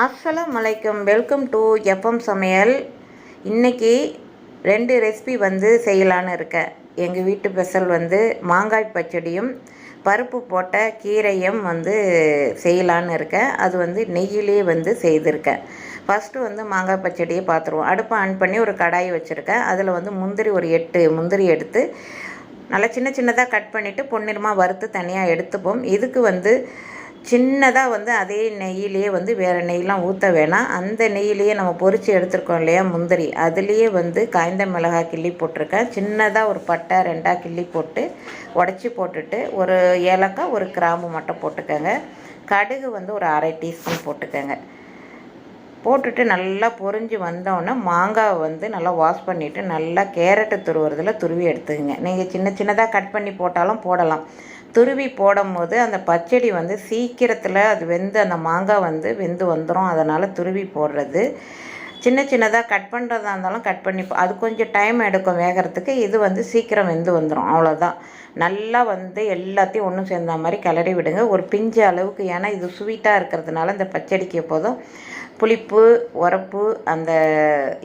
அஸ்ஸலாம் வலைக்கம் welcome to FM சமையல். இன்னைக்கு ரெண்டு ரெசிபி வந்து செய்யலான்னு இருக்கேன். எங்கள் வீட்டு ஸ்பெஷல் வந்து மாங்காய் பச்சடியும் பருப்பு போட்ட கீரையும் வந்து செய்யலான்னு இருக்கேன். அது வந்து நெய்யிலே வந்து செய்திருக்கேன். ஃபஸ்ட்டு வந்து மாங்காய் பச்சடியை பார்த்துருவோம் அடுப்பை ஆன் பண்ணி ஒரு கடாய் வச்சுருக்கேன். அதில் வந்து முந்திரி ஒரு எட்டு முந்திரி எடுத்து நல்லா சின்ன சின்னதாக கட் பண்ணிவிட்டு பொன்னிறமாக வறுத்து தனியாக எடுத்துப்போம். இதுக்கு வந்து சின்னதாக வந்து அதே நெய்யிலேயே வந்து வேறு நெய்லாம் ஊற்ற வேணாம். அந்த நெய்யிலேயே நம்ம பொறிச்சு எடுத்துருக்கோம் இல்லையா முந்திரி. அதுலேயே வந்து காய்ந்த மிளகாய் கிள்ளி போட்டிருக்கேன். சின்னதாக ஒரு பட்டை ரெண்டாக கிள்ளி போட்டு உடச்சி போட்டுட்டு ஒரு ஏலக்காய் ஒரு கிராம்பு மட்டும் போட்டுக்கோங்க. கடுகு வந்து ஒரு அரை டீஸ்பூன் போட்டுக்கோங்க. போட்டுட்டு நல்லா பொரிஞ்சு வந்தோடனே மாங்காவை வந்து நல்லா வாஷ் பண்ணிவிட்டு நல்லா கேரட்டு துருவுறதில் துருவி எடுத்துக்கங்க. நீங்கள் சின்ன சின்னதாக கட் பண்ணி போட்டாலும் போடலாம். துருவி போடும் போது அந்த பச்சடி வந்து சீக்கிரத்தில் அது வெந்து அந்த மாங்காய் வந்து வெந்து வந்துடும் அதனால் துருவி போடுறது. சின்ன சின்னதாக கட் பண்ணுறதா இருந்தாலும் கட் பண்ணி அது கொஞ்சம் டைம் எடுக்கும் வேகிறதுக்கு. இது வந்து சீக்கிரம் வெந்து வந்துடும் அவ்வளோதான் நல்லா வந்து எல்லாத்தையும் ஒன்றும் சேர்ந்த மாதிரி கிளறி விடுங்க. ஒரு பிஞ்சு அளவுக்கு ஏன்னா இது ஸ்வீட்டாக இருக்கிறதுனால இந்த பச்சடிக்கு எப்போதும் புளிப்பு உரப்பு அந்த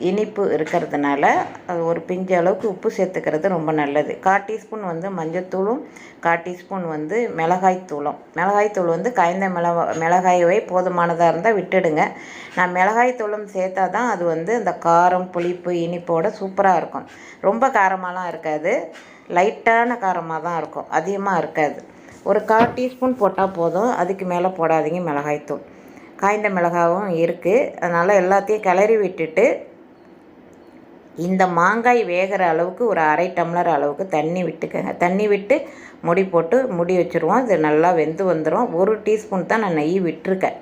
இனிப்பு இருக்கிறதுனால அது ஒரு பிஞ்சு அளவுக்கு உப்பு சேர்த்துக்கிறது ரொம்ப நல்லது. கால் டீஸ்பூன் வந்து மஞ்சத்தூளும் கால் டீஸ்பூன் வந்து மிளகாய்த்தூளும் மிளகாய்த்தூள் வந்து காய்ந்த மிளகா மிளகாயவே போதுமானதாக இருந்தால் விட்டுடுங்க. நான் மிளகாய்த்தூளும் சேர்த்தா தான் அது வந்து அந்த காரம் புளிப்பு இனிப்போட சூப்பராக இருக்கும். ரொம்ப காரமாலாம் இருக்காது. லைட்டான காரமாக தான் இருக்கும். அதிகமாக இருக்காது. ஒரு கால் டீஸ்பூன் போட்டால் போதும். அதுக்கு மேலே போடாதீங்க மிளகாய்த்தூள் காய்ந்த மிளகாவும் இருக்குது அதனால் எல்லாத்தையும் கிளறி விட்டுட்டு இந்த மாங்காய் வேகிற அளவுக்கு ஒரு அரை டம்ளர் அளவுக்கு தண்ணி விட்டுக்கங்க. தண்ணி விட்டு முடி போட்டு முடி வச்சுருவோம். இது நல்லா வெந்து வந்துடும் ஒரு டீஸ்பூன் தான் நான் நெய் விட்டுருக்கேன்.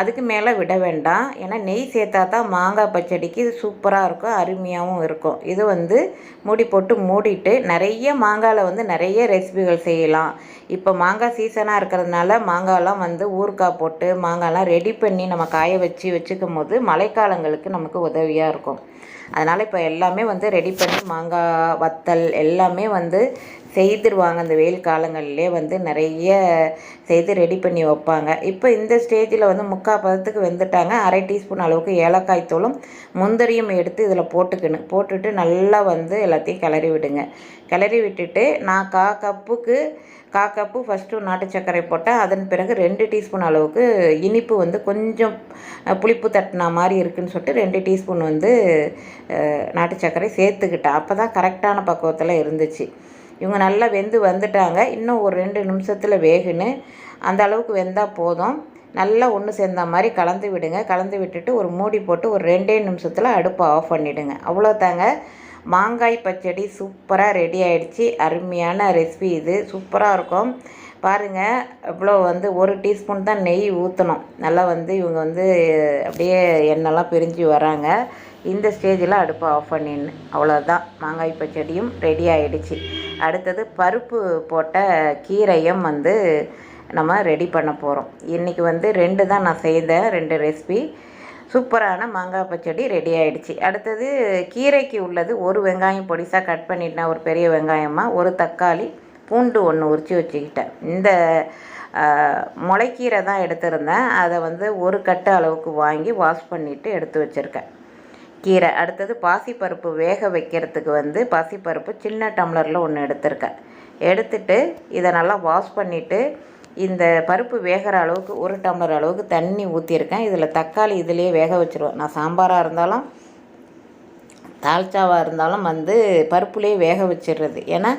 அதுக்கு மேலே விட வேண்டாம். ஏன்னா நெய் சேர்த்தா தான் மாங்காய் பச்சடிக்கு இது சூப்பராக இருக்கும் அருமையாகவும் இருக்கும். இது வந்து மூடி போட்டு மூடிட்டு நிறைய மாங்காயில் வந்து நிறைய ரெசிபிகள் செய்யலாம். இப்போ மாங்காய் சீசனாக இருக்கிறதுனால மாங்காயெலாம் வந்து ஊறுக்காய் போட்டு மாங்காய்லாம் ரெடி பண்ணி நம்ம காய வச்சு வச்சுக்கும் போது மழைக்காலங்களுக்கு நமக்கு உதவியாக இருக்கும். அதனால் இப்போ எல்லாமே வந்து ரெடி பண்ணி மாங்காய் வத்தல் எல்லாமே வந்து செய்திருவாங்க. அந்த வெயில் காலங்களிலே வந்து நிறைய செய்து ரெடி பண்ணி வைப்பாங்க. இப்போ இந்த ஸ்டேஜில் வந்து முக்கால் பதத்துக்கு வெந்துட்டாங்க. அரை டீஸ்பூன் அளவுக்கு ஏலக்காய் தூளும் முந்திரியும் எடுத்து இதில் போட்டுக்கணும். போட்டுட்டு நல்லா வந்து எல்லாத்தையும் கிளறி விடுங்க. கிளறி விட்டுட்டு நான் கா கப்புக்கு கா கப்பு ஃபஸ்ட்டு நாட்டு சர்க்கரை போட்டால் அதன் பிறகு ரெண்டு டீஸ்பூன் அளவுக்கு இனிப்பு வந்து கொஞ்சம் புளிப்பு தட்டினா மாதிரி இருக்குன்னு சொல்லிட்டு ரெண்டு டீஸ்பூன் வந்து நாட்டு சர்க்கரை சேர்த்துக்கிட்டேன். அப்போ தான் கரெக்டான பக்குவத்தில் இருந்துச்சு. இவங்க நல்லா வெந்து வந்துட்டாங்க. இன்னும் ஒரு ரெண்டு நிமிஷத்தில் வேகுன்னு. அந்த அளவுக்கு வெந்தால் போதும். நல்லா ஒன்று சேர்ந்த மாதிரி கலந்து விடுங்க. கலந்து விட்டுட்டு ஒரு மூடி போட்டு ஒரு ரெண்டே நிமிஷத்தில் அடுப்பை ஆஃப் பண்ணிவிடுங்க அவ்வளோ தாங்க மாங்காய் பச்சடி சூப்பராக ரெடி ஆகிடுச்சி அருமையான ரெசிபி இது. சூப்பராக இருக்கும். பாருங்கள் இவ்வளோ வந்து ஒரு டீஸ்பூன் தான் நெய் ஊற்றணும் நல்லா வந்து இவங்க வந்து அப்படியே எண்ணெய்லாம் பிரிஞ்சு வராங்க இந்த ஸ்டேஜில் அடுப்பை ஆஃப் பண்ணின்னு அவ்வளோதான் மாங்காய் பச்சடியும் ரெடி ஆகிடுச்சி அடுத்தது பருப்பு போட்ட கீரையும் வந்து நம்ம ரெடி பண்ண போகிறோம் இன்றைக்கி வந்து ரெண்டு தான் நான் செய்தேன் ரெண்டு ரெசிபி சூப்பரான மாங்காய் பச்சடி ரெடி ஆகிடுச்சி அடுத்தது கீரைக்கு உள்ளது ஒரு வெங்காயம் பொடிசாக கட் பண்ணிட்டேன். ஒரு பெரிய வெங்காயமாக ஒரு தக்காளி பூண்டு ஒன்று உரித்து வச்சுக்கிட்டேன். இந்த முளைக்கீரை தான் எடுத்திருந்தேன். அதை வந்து ஒரு கட்டு அளவுக்கு வாங்கி வாஷ் பண்ணிவிட்டு எடுத்து வச்சுருக்கேன். கீரை. அடுத்தது பாசிப்பருப்பு வேக வைக்கிறதுக்கு வந்து பாசிப்பருப்பு சின்ன டம்ளரில் ஒன்று எடுத்திருக்கேன். எடுத்துட்டு இதை நல்லா வாஷ் பண்ணிவிட்டு இந்த பருப்பு வேகிற அளவுக்கு ஒரு டம்ளர் அளவுக்கு தண்ணி ஊற்றியிருக்கேன் இதில் தக்காளி இதிலே வேக வச்சுருவேன். நான் சாம்பாராக இருந்தாலும் தால்ச்சாவாக இருந்தாலும் வந்து பருப்புலேயே வேக வச்சிடுறது ஏன்னா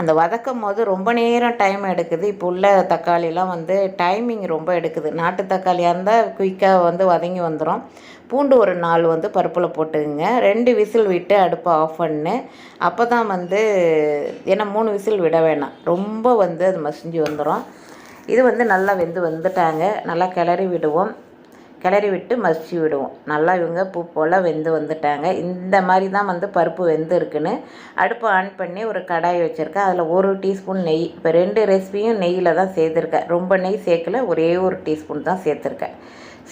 அந்த வதக்கும் போது ரொம்ப நேரம் டைம் எடுக்குது. இப்போ உள்ள தக்காளிலாம் வந்து டைமிங் ரொம்ப எடுக்குது. நாட்டு தக்காளியாக இருந்தால் குயிக்காக வந்து வதங்கி வந்துடும் பூண்டு ஒரு நாள் வந்து பருப்பில் போட்டுக்குங்க. ரெண்டு விசில் விட்டு அடுப்பை ஆஃப் பண்ணு. அப்போ தான் வந்து ஏன்னா மூணு விசில் விட வேணாம். ரொம்ப வந்து அது மசிஞ்சு வந்துடும் இது வந்து நல்லா வெந்து வந்துட்டாங்க. நல்லா கிளறி விடுவோம். கிளறி விட்டு மசிச்சு விடுவோம். நல்லா இவங்க பூ போல் வெந்து வந்துட்டாங்க. இந்த மாதிரி தான் வந்து பருப்பு வெந்து இருக்குன்னு அடுப்பை ஆன் பண்ணி ஒரு கடாய் வச்சுருக்கேன். அதில் ஒரு டீஸ்பூன் நெய் இப்போ ரெண்டு ரெசிபியும் நெய்யில் தான் சேர்த்துருக்கேன். ரொம்ப நெய் சேர்க்கல ஒரே ஒரு டீஸ்பூன் தான் சேர்த்துருக்கேன்.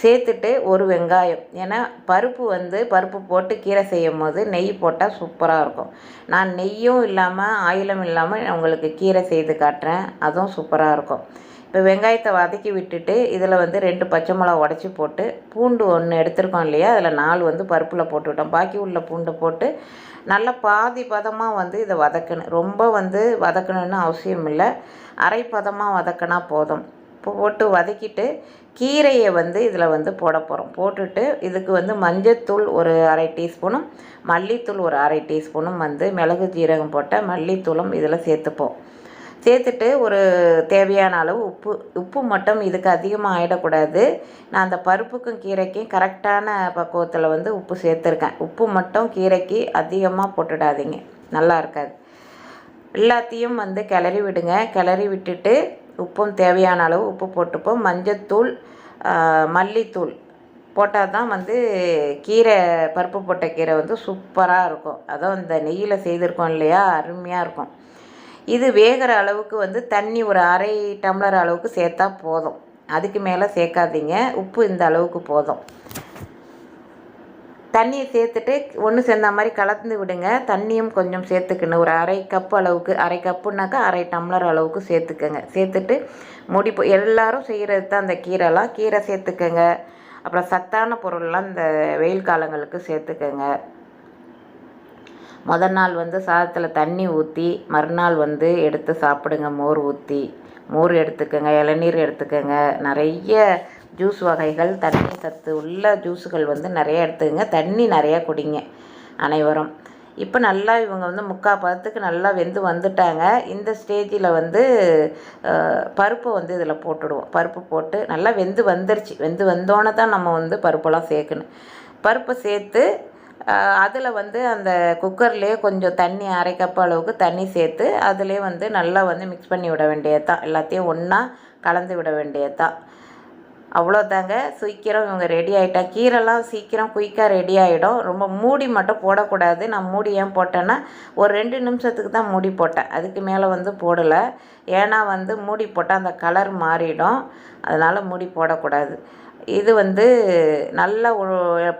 சேர்த்துட்டு ஒரு வெங்காயம். ஏன்னா பருப்பு வந்து பருப்பு போட்டு கீரை செய்யும் போது நெய் போட்டால் சூப்பராக இருக்கும். நான் நெய்யும் இல்லாமல் ஆயிலும் இல்லாமல் உங்களுக்கு கீரை செய்து காட்டுறேன். அதுவும் சூப்பராக இருக்கும். இப்போ வெங்காயத்தை வதக்கி விட்டுட்டு இதில் வந்து ரெண்டு பச்சை மிளகா உடச்சி போட்டு பூண்டு ஒன்று எடுத்திருக்கோம் இல்லையா? அதில் நாலு வந்து பருப்பில் போட்டுவிட்டோம் பாக்கி உள்ள பூண்டை போட்டு நல்லா பாதி பதமாக வந்து இதை வதக்கணும். ரொம்ப வந்து வதக்கணும்னு அவசியம் இல்லை. அரை பதமாக வதக்கினா போதும். போட்டு வதக்கிட்டு கீரையை வந்து இதில் வந்து போட போகிறோம் போட்டுட்டு இதுக்கு வந்து மஞ்சத்தூள் ஒரு அரை டீஸ்பூனும் மல்லித்தூள் ஒரு அரை டீஸ்பூனும் வந்து மிளகு ஜீரகம் போட்ட மல்லித்தூளும் இதில் சேர்த்துப்போம். சேர்த்துட்டு ஒரு தேவையான அளவு உப்பு உப்பு மட்டும் இதுக்கு அதிகமாக ஆகிடக்கூடாது நான் அந்த பருப்புக்கும் கீரைக்கும் கரெக்டான பக்குவத்தில் வந்து உப்பு சேர்த்துருக்கேன். உப்பு மட்டும் கீரைக்கு அதிகமாக போட்டுடாதீங்க. நல்லா இருக்காது. எல்லாத்தையும் வந்து கிளறி விடுங்க. கிளறி விட்டுட்டு உப்பும் தேவையான அளவு உப்பு போட்டுப்போம். மஞ்சத்தூள் மல்லித்தூள் போட்டால் தான் வந்து கீரை பருப்பு போட்ட கீரை வந்து சூப்பராக இருக்கும். அதுவும் இந்த நெய்யில் செய்திருக்கோம் இல்லையா? அருமையாக இருக்கும். இது வேகிற அளவுக்கு வந்து தண்ணி ஒரு அரை டம்ளர் அளவுக்கு சேர்த்தா போதும். அதுக்கு மேலே சேர்க்காதீங்க. உப்பு இந்த அளவுக்கு போதும். தண்ணியை சேர்த்துட்டு ஒன்று சேர்ந்த மாதிரி கலந்து விடுங்க. தண்ணியும் கொஞ்சம் சேர்த்துக்கணும். ஒரு அரை கப் அளவுக்கு அரை கப்புனாக்கா அரை டம்ளர் அளவுக்கு சேர்த்துக்கோங்க. சேர்த்துட்டு முடி எல்லோரும் செய்கிறது தான் அந்த கீரைலாம். கீரை சேர்த்துக்கோங்க. அப்புறம் சத்தான பொருள்லாம் இந்த வெயில் காலங்களுக்கு சேர்த்துக்கோங்க. முதல் நாள் வந்து சாதத்தில் தண்ணி ஊற்றி மறுநாள் வந்து எடுத்து சாப்பிடுங்க மோர் ஊற்றி மோர் எடுத்துக்கோங்க இளநீர் எடுத்துக்கோங்க. நிறைய ஜூஸ் வகைகள் தண்ணி சத்து உள்ள ஜூஸுகள் வந்து நிறைய எடுத்துக்கங்க. தண்ணி நிறையா குடிங்க அனைவரும். இப்போ நல்லா இவங்க வந்து முக்கால் பதத்துக்கு நல்லா வெந்து வந்துட்டாங்க. இந்த ஸ்டேஜில் வந்து பருப்பு வந்து இதில் போட்டுடுவோம். பருப்பு போட்டு நல்லா வெந்து வந்துருச்சு. வெந்து வந்தோன்னே தான் நம்ம வந்து பருப்பெல்லாம் சேர்க்கணும். பருப்பை சேர்த்து அதில் வந்து அந்த குக்கர்லேயே கொஞ்சம் தண்ணி அரை கப் அளவுக்கு தண்ணி சேர்த்து அதிலே வந்து நல்லா வந்து மிக்ஸ் பண்ணி விட வேண்டியது தான் எல்லாத்தையும் ஒன்றா கலந்து விட வேண்டியது தான் அவ்வளோதாங்க சீக்கிரம் இவங்க ரெடி ஆகிட்டா கீரைலாம் சீக்கிரம் குயிக்காக ரெடி ஆகிடும் ரொம்ப மூடி மட்டும் போடக்கூடாது. நான் மூடி ஏன் போட்டேன்னா ஒரு ரெண்டு நிமிஷத்துக்கு தான் மூடி போட்டேன். அதுக்கு மேலே வந்து போடலை. ஏன்னா வந்து மூடி போட்டால் அந்த கலர் மாறிடும். அதனால் மூடி போடக்கூடாது. இது வந்து நல்ல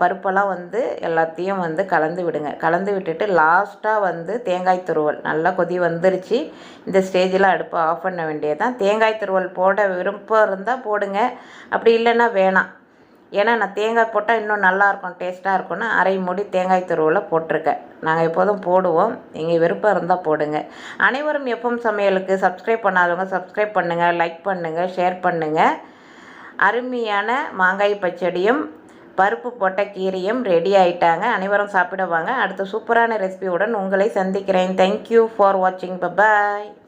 பருப்பெல்லாம் வந்து எல்லாத்தையும் வந்து கலந்து விடுங்க. கலந்து விட்டுட்டு லாஸ்ட்டாக வந்து தேங்காய் துருவல். நல்லா கொதி வந்துருச்சு. இந்த ஸ்டேஜில் அடுப்பை ஆஃப் பண்ண வேண்டியது தான் தேங்காய் துருவல் போட விருப்பம் இருந்தால் போடுங்க. அப்படி இல்லைன்னா வேணாம். ஏன்னா நான் தேங்காய் போட்டால் இன்னும் நல்லாயிருக்கும் டேஸ்ட்டாக இருக்கும்னு அரை மூடி தேங்காய் துருவலை போட்டிருக்கேன். நாங்கள் எப்போதும் போடுவோம். நீங்கள் விருப்பம் இருந்தால் போடுங்க. அனைவரும் எப்பவும் சமையலுக்கு சப்ஸ்கிரைப் பண்ணாதவங்க சப்ஸ்கிரைப் பண்ணுங்கள் லைக் பண்ணுங்கள் ஷேர் பண்ணுங்கள் அருமையான மாங்காய் பச்சடியும் பருப்பு போட்ட கீரையும் ரெடி ஆயிட்டாங்க. அனைவரும் சாப்பிடுவாங்க அடுத்த சூப்பரான ரெசிபியுடன் உங்களை சந்திக்கிறேன். தேங்க்யூ ஃபார் வாட்சிங் பபாய்